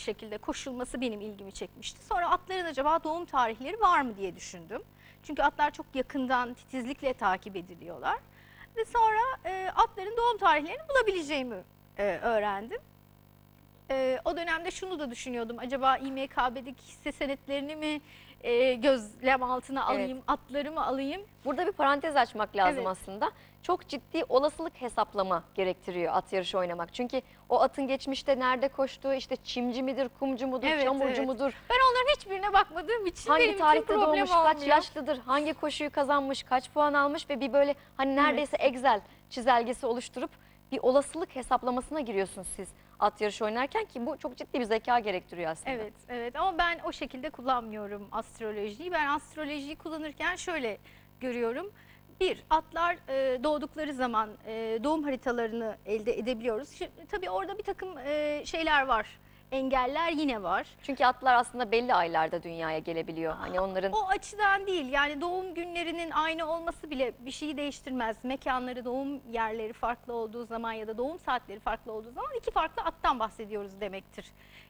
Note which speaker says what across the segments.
Speaker 1: şekilde koşulması benim ilgimi çekmişti. Sonra atların acaba doğum tarihleri var mı diye düşündüm. Çünkü atlar çok yakından titizlikle takip ediliyorlar. Ve sonra e, atların doğum tarihlerini bulabileceğimi e, öğrendim. E, o dönemde şunu da düşünüyordum. Acaba İMKB'deki hisse senetlerini mi e, gözlem altına
Speaker 2: Evet.
Speaker 1: alayım, atları mı alayım?
Speaker 2: Burada bir parantez açmak lazım
Speaker 1: Evet.
Speaker 2: aslında. Çok ciddi olasılık hesaplama gerektiriyor at yarışı oynamak. Çünkü o atın geçmişte nerede koştuğu işte çimci midir, kumcu mudur,
Speaker 1: Evet,
Speaker 2: çamurcu
Speaker 1: evet.
Speaker 2: mudur,
Speaker 1: Ben onların hiçbirine bakmadığım için benim
Speaker 2: hangi
Speaker 1: için
Speaker 2: tarihte
Speaker 1: problem
Speaker 2: doğmuş, kaç
Speaker 1: olmuyor.
Speaker 2: yaşlıdır, hangi koşuyu kazanmış, kaç puan almış ve bir böyle hani neredeyse Excel çizelgesi oluşturup bir olasılık hesaplamasına giriyorsunuz siz at yarışı oynarken ki bu çok ciddi bir zeka gerektiriyor aslında.
Speaker 1: Evet, evet ama ben o şekilde kullanmıyorum astrolojiyi. Ben astrolojiyi kullanırken şöyle görüyorum. Bir, atlar e, doğdukları zaman e, doğum haritalarını elde edebiliyoruz. Şimdi, tabii orada bir takım e, şeyler var, engeller yine var.
Speaker 2: Çünkü atlar aslında belli aylarda dünyaya gelebiliyor. Hani onların
Speaker 1: O açıdan değil yani doğum günlerinin aynı olması bile bir şeyi değiştirmez. Mekanları, doğum yerleri farklı olduğu zaman ya da doğum saatleri farklı olduğu zaman iki farklı attan bahsediyoruz demektir.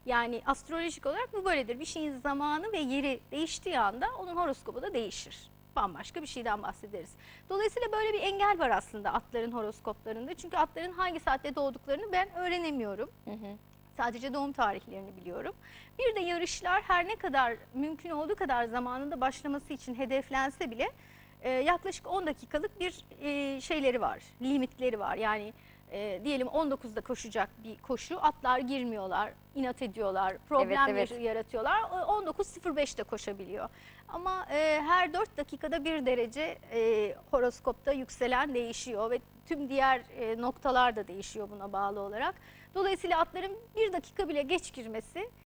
Speaker 1: Yani astrolojik olarak bu böyledir. Bir şeyin zamanı ve yeri değiştiği anda onun horoskobu da değişir. Bambaşka bir şeyden bahsederiz. Dolayısıyla böyle bir engel var aslında atların horoskoplarında. Çünkü atların hangi saatte doğduklarını ben öğrenemiyorum.
Speaker 2: Hı hı.
Speaker 1: Sadece doğum tarihlerini biliyorum. Bir de yarışlar her ne kadar mümkün olduğu kadar zamanında başlaması için hedeflense bile e, yaklaşık 10 dakikalık bir e, şeyleri var, limitleri var. Yani e, diyelim 19'da koşacak bir koşu, atlar girmiyorlar, inat ediyorlar, problem
Speaker 2: evet.
Speaker 1: yaratıyorlar. O 19.05'te koşabiliyor. Ama e, her 4 dakikada bir derece e, horoskopta yükselen değişiyor ve tüm diğer e, noktalar da değişiyor buna bağlı olarak. Dolayısıyla atların bir dakika bile geç girmesi